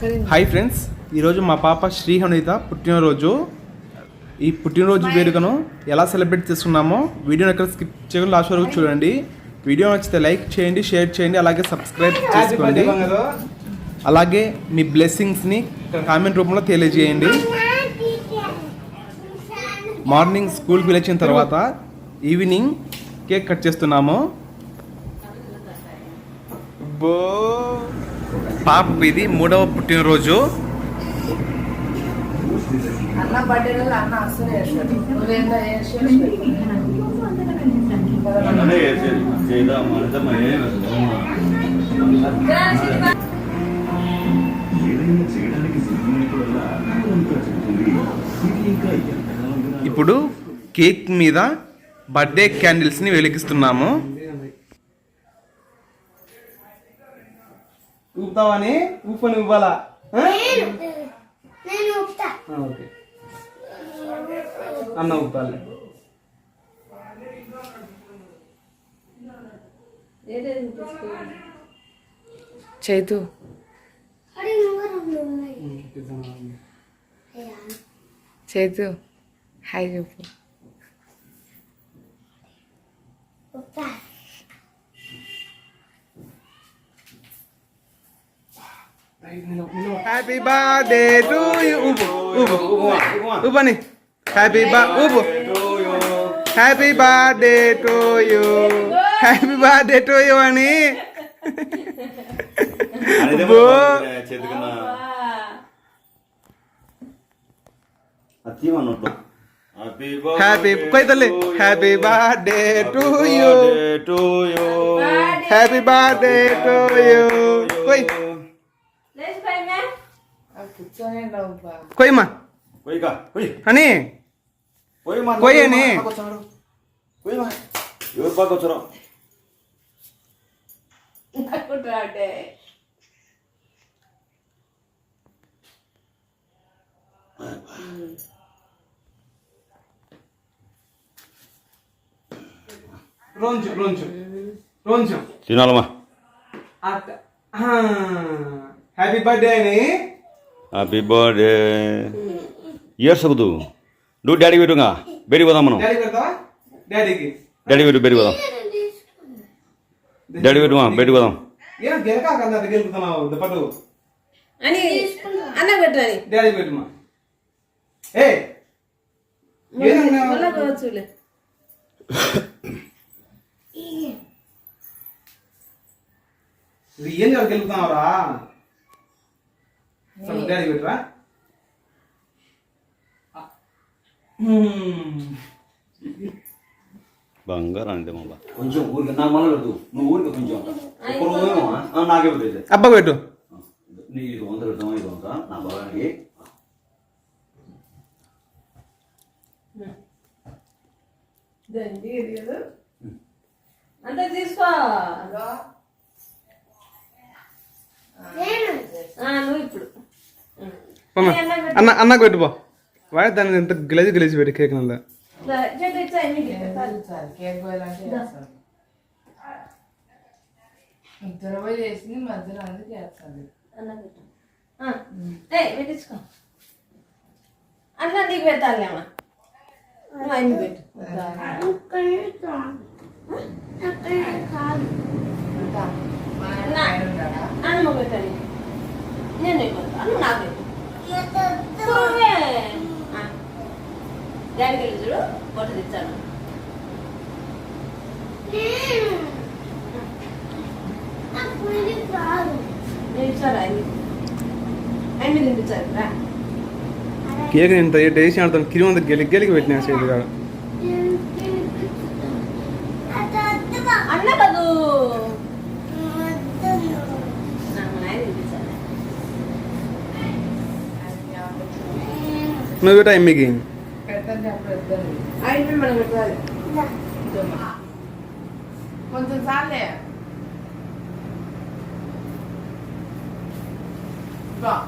Hi friends ఈరోజు మా పాప శ్రీహణిత పుట్టినరోజు. ఈ పుట్టినరోజు వేడుకను ఎలా సెలబ్రేట్ చేస్తున్నామో వీడియోని ఎక్కడ స్కిప్ చేయకుండా లాస్ట్ వరకు చూడండి. వీడియో నచ్చితే లైక్ చేయండి షేర్ చేయండి అలాగే సబ్స్క్రైబ్ చేసుకోండి. అలాగే మీ బ్లెస్సింగ్స్ని కామెంట్ రూపంలో తెలియజేయండి. మార్నింగ్ స్కూల్కి వెళ్ళొచ్చిన తర్వాత ఈవినింగ్ కేక్ కట్ చేస్తున్నాము. బో పాప ఇది మూడవ పుట్టినరోజు. ఇప్పుడు కేక్ మీద బర్త్డే క్యాండిల్స్ని వెలిగిస్తున్నాము. ఊపుతావని ఊపని ఇవ్వాలా నేను ఊపుతా. ఓకే. అన్న ఊపాలి. చైతు. చైతు హాయ్ చెప్పు ఊపుతా హ్యాపీ బర్త్డే టు యూ ఊపు ఊపు ఊపని హ్యాపీ బా ఊపు happy birthday to you happy birthday to you అని అబ్బో. చేతుకున్న అత్యమన్నట్టు హ్యాపీ హ్యాపీ కొయ్ తల్లి happy birthday to you to you happy birthday to you కొయ్ కూర్చొని నవ్వు కొయ్యమ్మా అని మా ఎవరు పాక వచ్చారో రోజు రోజు రోజు తినాలమ్మా. హ్యాపీ బర్త్డే అని హ్యాపీ బర్త్డే ఇయర్స్ అగుదు డూ డాడీ పెట్టుగా బెరి పోదాం మనం డాడీ పెడతావా డాడీకి డాడీ పెట్టు బెరి పోదాం డాడీ పెట్టుమా బయటకు పోదాం డాడీ పెట్టుమా ఏ ఇది ఏం గెలుపుతున్నావురా సరే డాడీ పెట్టురా? బంగారం అంటే మళ్ళా. కొంచెం ఊరికి నాకు పెట్టు. నువ్వు ఊరికి కొంచెం. నాకే పెట్టేది అబ్బా పెట్టు. నీ ఇది వంద పెడతామా ఇది వంద. నా అంతే తీసుకో. ఆ, నువ్వు ఇప్పుడు. అన్న అన్నకు పెట్టు పో. వాడే దాన్ని ఎంత గెలిచి గెలిచి పెట్టి కేక్ నందా? చెట్టు ఇచ్చా ఎన్నికి కేక్ పోయాలంటే చేస్తాడు ఇద్దరు పోయి చేసింది మధ్యలో అందుకు చేస్తాడు అన్న పెట్టు ఆ, ఏ పెట్టించుకో అన్న నీకు పెట్టాలేమా నువ్వు ఆయన పెట్టు ఇక్కడ అక్కడ కాదు మా ఆయన నా- ఆయన ఉన్నాడా? అన్నమ్మ పెట్టాలి నేను నీకు పెడతా అన్న నాకు పెట్టు ఎత్తొద్దు. నువ్వే. ఆ. డాడీకి వెళ్ళి చూడు ఫోటో తెచ్చాను. నేను. నేను కేక్ ఇంత టేస్ట్ ఆడుతాను. కిరి వంద గెలి గెలికి పెట్టినా నేను. అన్న కదూ? నువ్వు పెట్టా ఎమ్మికి పెడతాంటే అప్పుడు వద్దని ఆయన మనం పెట్టాలి దా. కొంచెం చాలే బా పాప పెట్టు